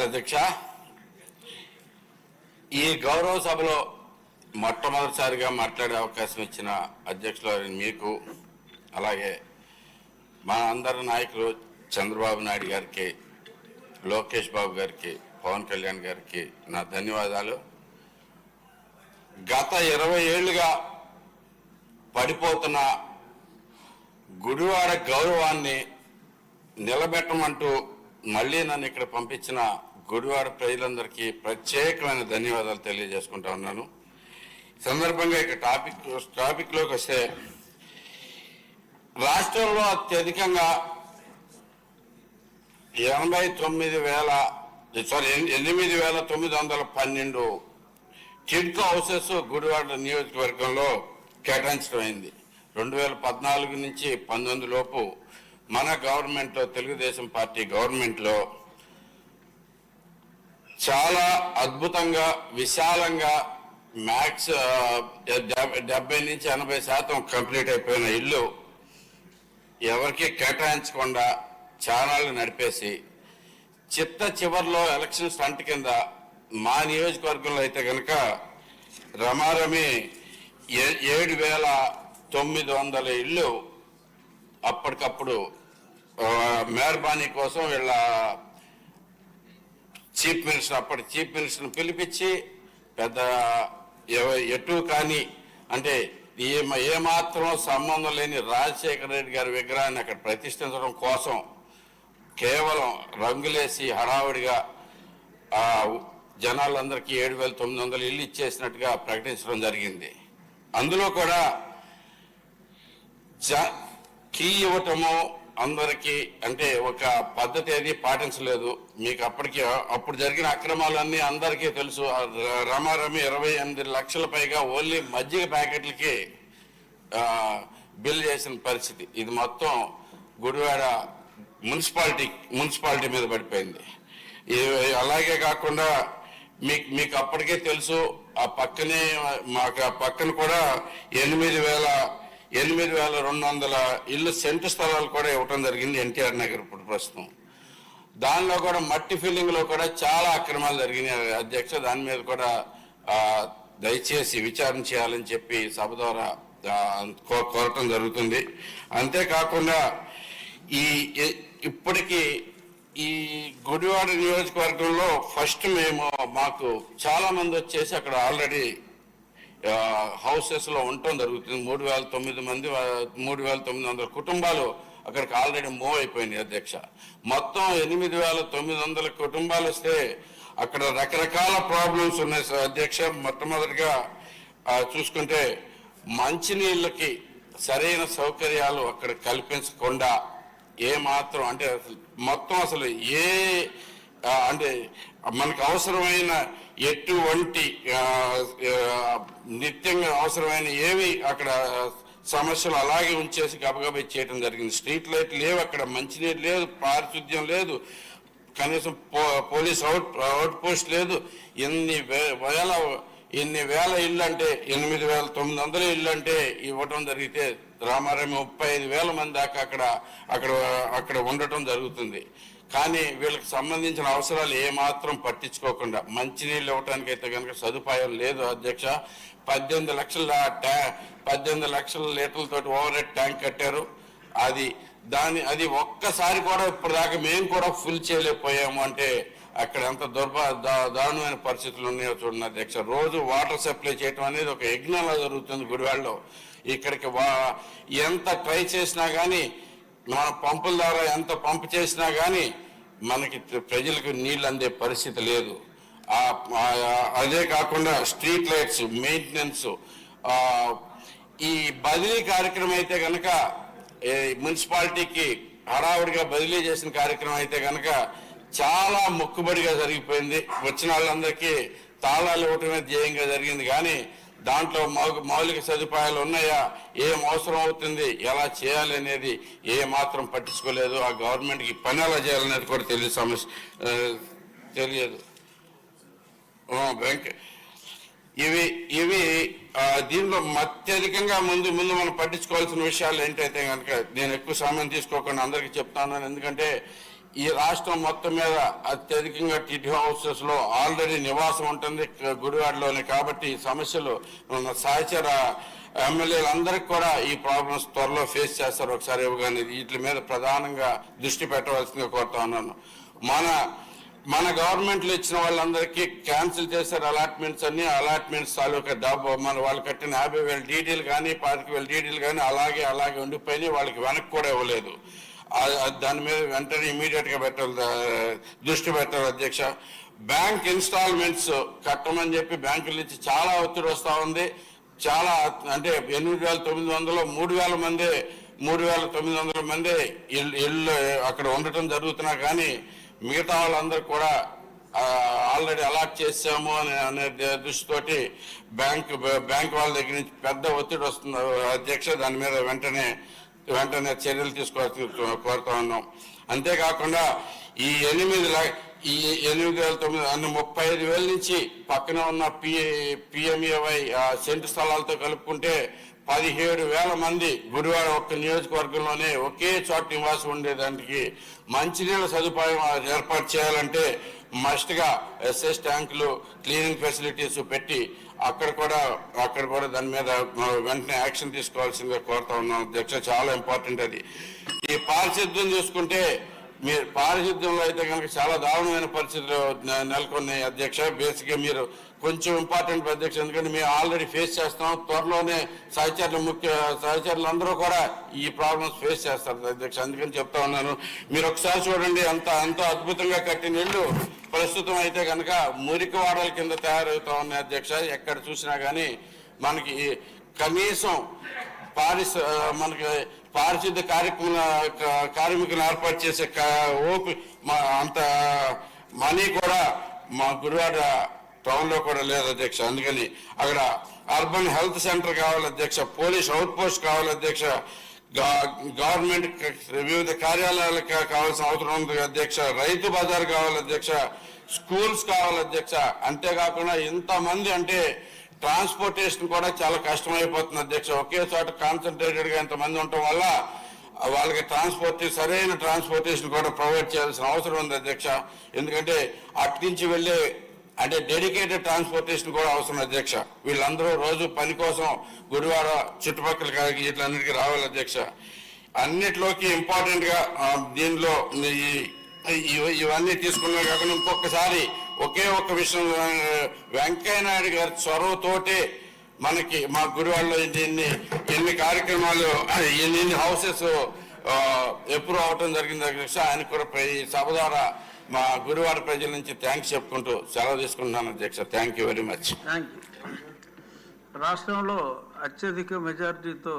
ధన్యవాదాలు అధ్యక్ష. ఈ గౌరవ సభలో మొట్టమొదటిసారిగా మాట్లాడే అవకాశం ఇచ్చిన అధ్యక్షులు మీకు అలాగే మా అందరి నాయకులు చంద్రబాబు నాయుడు గారికి లోకేష్ బాబు గారికి పవన్ కళ్యాణ్ గారికి నా ధన్యవాదాలు. గత ఇరవై ఏళ్ళుగా పడిపోతున్న గుడివాడ గౌరవాన్ని నిలబెట్టమంటూ మళ్ళీ నన్ను ఇక్కడ పంపించిన గుడివాడ ప్రజలందరికీ ప్రత్యేకమైన ధన్యవాదాలు తెలియజేసుకుంటా ఉన్నాను. ఈ సందర్భంగా ఇక టాపిక్ టాపిక్లోకి వస్తే రాష్ట్రంలో అత్యధికంగా ఎనభై తొమ్మిది వేల సారీ ఎనిమిది వేల తొమ్మిది వందల పన్నెండు కిడ్కో హౌసెస్ గుడివాడ నియోజకవర్గంలో కేటాయించడం అయింది. రెండు వేల పద్నాలుగు నుంచి పంతొమ్మిది లోపు మన గవర్నమెంట్లో తెలుగుదేశం పార్టీ గవర్నమెంట్లో చాలా అద్భుతంగా విశాలంగా మ్యాక్స్ డెబ్బై నుంచి ఎనభై శాతం కంప్లీట్ అయిపోయిన ఇల్లు ఎవరికి కేటాయించకుండా ఛానళ్ళు నడిపేసి చిత్త చివరిలో ఎలక్షన్ స్టంట్ కింద మా నియోజకవర్గంలో అయితే కనుక రమారమి ఏ- ఏడు వేల తొమ్మిది వందల ఇల్లు అప్పటికప్పుడు మెహర్బానీ కోసం వీళ్ళ చీఫ్ మినిస్టర్ అప్పటి చీఫ్ మినిస్టర్ని పిలిపించి పెద్ద ఎటు కానీ అంటే ఏ ఏమాత్రం సంబంధం లేని రాజశేఖర రెడ్డి గారి విగ్రహాన్ని అక్కడ ప్రతిష్ఠించడం కోసం కేవలం రంగులేసి హడావుడిగా జనాలందరికీ ఏడు వేల తొమ్మిది వందలు ఇల్లు ఇచ్చేసినట్టుగా ప్రకటించడం జరిగింది. అందులో కూడా జ కీ ఇవ్వటము అందరికీ అంటే ఒక పద్ధతి ఏది పాటించలేదు. మీకు అప్పటికి అప్పుడు జరిగిన అక్రమాలన్నీ అందరికీ తెలుసు. రమారమి ఇరవై ఎనిమిది లక్షల పైగా ఓన్లీ మజ్జిగ ప్యాకెట్లకి బిల్ చేసిన పరిస్థితి. ఇది మొత్తం గుడివాడ మున్సిపాలిటీ మున్సిపాలిటీ మీద పడిపోయింది. అలాగే కాకుండా మీకు మీకు అప్పటికే తెలుసు ఆ పక్కనే మాకు ఆ పక్కన కూడా ఎనిమిది వేల ఎనిమిది వేల రెండు వందల ఇల్లు సెంటు స్థలాలు కూడా ఇవ్వటం జరిగింది ఎన్టీఆర్ నగర్ ఇప్పుడు ప్రస్తుతం. దానిలో కూడా మట్టి ఫిల్లింగ్లో కూడా చాలా అక్రమాలు జరిగినాయి. అధ్యక్ష దాని మీద కూడా దయచేసి విచారణ చేయాలని చెప్పి సభ ద్వారా కో- కోరటం జరుగుతుంది. అంతేకాకుండా ఈ ఈ- ఇప్పటికీ ఈ గుడివాడ నియోజకవర్గంలో ఫస్ట్ మేము మాకు చాలా మంది వచ్చేసి అక్కడ ఆల్రెడీ హౌసెస్లో ఉండటం జరుగుతుంది. మూడు వేల తొమ్మిది మంది మూడు వేల తొమ్మిది వందల కుటుంబాలు అక్కడికి ఆల్రెడీ మూవ్ అయిపోయినాయి అధ్యక్ష. మొత్తం ఎనిమిది వేల తొమ్మిది వందల కుటుంబాలు వస్తే అక్కడ రకరకాల ప్రాబ్లమ్స్ ఉన్నాయి సార్. అధ్యక్ష మొట్టమొదటిగా చూసుకుంటే మంచినీళ్ళకి సరైన సౌకర్యాలు అక్కడ కల్పించకుండా ఏ మాత్రం అంటే అసలు మొత్తం అసలు ఏ అంటే మనకు అవసరమైన ఎటువంటి నిత్యంగా అవసరమైన ఏవి అక్కడ సమస్యలు అలాగే ఉంచేసి గబగబా చేయడం జరిగింది. స్ట్రీట్ లైట్ లేవు అక్కడ మంచినీరు లేదు పారిశుద్ధ్యం లేదు కనీసం పో- పోలీస్ అవుట్ అవుట్ పోస్ట్ లేదు. ఎన్ని వే- వేల ఎన్ని వేల ఇల్లు అంటే ఎనిమిది వేల తొమ్మిది వందల ఇల్లు అంటే ఇవ్వటం జరిగితే రామారామి ముప్పై ఐదు వేల మంది దాకా అక్కడ అక్కడ అక్కడ ఉండటం జరుగుతుంది. కానీ వీళ్ళకి సంబంధించిన అవసరాలు ఏమాత్రం పట్టించుకోకుండా మంచినీళ్ళు ఇవ్వటానికి అయితే కనుక సదుపాయం లేదు అధ్యక్ష. పద్దెనిమిది లక్షల ట్యా పద్దెనిమిది లక్షల లీటర్లతోటి ఓవర్ హెడ్ ట్యాంక్ కట్టారు. అది దాని అది ఒక్కసారి కూడా ఇప్పటిదాకా మేము కూడా ఫుల్ చేయలేకపోయాము అంటే అక్కడ ఎంత దుర్భ దారుణమైన పరిస్థితులు ఉన్నాయో చూడండి అధ్యక్ష. రోజు వాటర్ సప్లై చేయటం అనేది ఒక యజ్ఞంలా జరుగుతుంది గుడివాడలో. ఇక్కడికి వా- ఎంత ట్రై చేసినా కానీ మన పంపుల ద్వారా ఎంత పంపు చేసినా కానీ మనకి ప్రజలకు నీళ్ళు అందే పరిస్థితి లేదు. అదే కాకుండా స్ట్రీట్ లైట్స్ మెయింటెనెన్స్ ఈ బదిలీ కార్యక్రమం అయితే కనుక ఈ మున్సిపాలిటీకి హడావుడిగా బదిలీ చేసిన కార్యక్రమం అయితే కనుక చాలా మొక్కుబడిగా జరిగిపోయింది. వచ్చిన వాళ్ళందరికీ తాళాలు ఇవ్వటమే ధ్యేయంగా జరిగింది. కానీ దాంట్లో మౌలిక సదుపాయాలు ఉన్నాయా? ఏం అవసరం అవుతుంది? ఎలా చేయాలి అనేది ఏ మాత్రం పట్టించుకోలేదు. ఆ గవర్నమెంట్కి పని ఎలా చేయాలనేది కూడా తెలియదు సమస్య తెలియదు. వెంక ఇవి ఇవి దీనిలో అత్యధికంగా ముందు ముందు మనం పట్టించుకోవాల్సిన విషయాలు ఏంటైతే కనుక నేను ఎక్కువ సమయం తీసుకోకుండా అందరికీ చెప్తాను. ఎందుకంటే ఈ రాష్ట్రం మొత్తం మీద అత్యధికంగా టీటీ హౌసెస్లో ఆల్రెడీ నివాసం ఉంటుంది గుడివాడలోనే. కాబట్టి ఈ సమస్యలు సహచర ఎమ్మెల్యేలందరికీ కూడా ఈ ప్రాబ్లమ్స్ త్వరలో ఫేస్ చేస్తారు. ఒకసారి ఇవ్వగానే వీటి మీద ప్రధానంగా దృష్టి పెట్టవలసిందిగా కోరుతా ఉన్నాను. మన మన గవర్నమెంట్లు ఇచ్చిన వాళ్ళందరికీ క్యాన్సిల్ చేశారు అలాట్మెంట్స్ అన్ని. అలాట్మెంట్స్ తాలూకా డబ్బు మన వాళ్ళు కట్టిన యాభై వేల డీటెయిల్ కానీ పాతిక వేల డీటెయిల్ కానీ అలాగే అలాగే ఉండిపోయినాయి. వాళ్ళకి వెనక్కి కూడా ఇవ్వలేదు. దాని మీద వెంటనే ఇమీడియట్గా పెట్టాలి దృష్టి పెట్టాలి అధ్యక్ష. బ్యాంక్ ఇన్స్టాల్మెంట్స్ కట్టమని చెప్పి బ్యాంకుల నుంచి చాలా ఒత్తిడి వస్తా ఉంది. చాలా అంటే ఎనిమిది వేల తొమ్మిది వందలు మూడు వేల మంది మూడు వేల తొమ్మిది వందల మంది ఇల్లు అక్కడ ఉండటం జరుగుతున్నా కానీ మిగతా వాళ్ళందరూ కూడా ఆల్రెడీ అలాట్ చేసాము అని అనే దృష్టితోటి బ్యాంక్ బ్యాంక్ వాళ్ళ దగ్గర నుంచి పెద్ద ఒత్తిడి వస్తుంది అధ్యక్ష. దాని మీద వెంటనే వెంటనే చర్యలు తీసుకోవాల్సి కోరుతా ఉన్నాం. అంతేకాకుండా ఈ ఎనిమిది ఈ ఎనిమిది వేల తొమ్మిది అన్ని ముప్పై ఐదు వేల నుంచి పక్కన ఉన్న పి పిఎంఏవై సెంటు స్థలాలతో కలుపుకుంటే పదిహేడు వేల మంది గురువారం ఒక్క నియోజకవర్గంలోనే ఒకే చోట నివాసం ఉండేదానికి మంచినీళ్ళ సదుపాయం ఏర్పాటు చేయాలంటే మస్ట్గా ఎస్ఎస్ ట్యాంకులు క్లీనింగ్ ఫెసిలిటీస్ పెట్టి అక్కడ కూడా అక్కడ కూడా దాని మీద వెంటనే యాక్షన్ తీసుకోవాల్సిందిగా కోరుతా ఉన్నాం. అధ్యక్ష చాలా ఇంపార్టెంట్ అది. ఈ పారిశుద్ధ్యం చూసుకుంటే మీరు పారిశుద్ధ్యంలో అయితే కనుక చాలా దారుణమైన పరిస్థితులు నెలకొన్నాయి. అధ్యక్ష బేసిక్గా మీరు కొంచెం ఇంపార్టెంట్ అధ్యక్ష ఎందుకంటే మేము ఆల్రెడీ ఫేస్ చేస్తాం త్వరలోనే సహచరులు ముఖ్య సహచరులు అందరూ కూడా ఈ ప్రాబ్లమ్స్ ఫేస్ చేస్తారు అధ్యక్ష. అందుకని చెప్తా ఉన్నాను. మీరు ఒకసారి చూడండి అంత ఎంతో అద్భుతంగా కట్టిన ఇల్లు ప్రస్తుతం అయితే కనుక మురికి వాడల కింద తయారవుతా ఉన్నాయి అధ్యక్ష. ఎక్కడ చూసినా కానీ మనకి కనీసం పారిశ మనకి పారిశుద్ధ కార్యక్రమ కార్మికులను ఏర్పాటు చేసే ఓపి మా- అంత మనీ కూడా మా గురువాడ టౌన్లో కూడా లేదు అధ్యక్ష. అందుకని అక్కడ అర్బన్ హెల్త్ సెంటర్ కావాలి అధ్యక్ష పోలీస్ అవుట్ పోస్ట్ కావాలి అధ్యక్ష. గవర్నమెంట్ వివిధ కార్యాలయాలకు కావాల్సిన అవసరం ఉంది. అధ్యక్ష రైతు బజార్ కావాలి అధ్యక్ష స్కూల్స్ కావాలి అధ్యక్ష. అంతేకాకుండా ఇంతమంది అంటే ట్రాన్స్పోర్టేషన్ కూడా చాలా కష్టమైపోతుంది అధ్యక్ష. ఒకే చోట కాన్సన్ట్రేటెడ్గా ఇంతమంది ఉండటం వల్ల వాళ్ళకి ట్రాన్స్పోర్ట్ సరైన ట్రాన్స్పోర్టేషన్ కూడా ప్రొవైడ్ చేయాల్సిన అవసరం ఉంది అధ్యక్ష. ఎందుకంటే అటు నుంచి వెళ్ళే అంటే డెడికేటెడ్ ట్రాన్స్పోర్టేషన్ కూడా అవసరం అధ్యక్ష. వీళ్ళందరూ రోజు పని కోసం గుడివాడ చుట్టుపక్కల వీటిలన్నిటికీ రావాలి అధ్యక్ష. అన్నిట్లోకి ఇంపార్టెంట్గా దీనిలో ఈ- ఇవన్నీ తీసుకున్నా కాకుండా ఇంకొకసారి ఒకే ఒక్క విషయం వెంకయ్య నాయుడు గారి చొరవతోటే మనకి మా గుడివాడలో దీన్ని ఎన్ని కార్యక్రమాలు ఎన్ని ఎన్ని హౌసెస్ ఎప్రూవ్ అవటం జరిగింది అధ్యక్ష. ఆయన కూడా ఈ సభ ద్వారా మా గురువాడ ప్రజల నుంచి థ్యాంక్స్ చెప్పుకుంటూ సెలవు తీసుకుంటున్నాను అధ్యక్ష. Thank you very much thank you రాష్ట్రంలో అత్యధిక మెజారిటీతో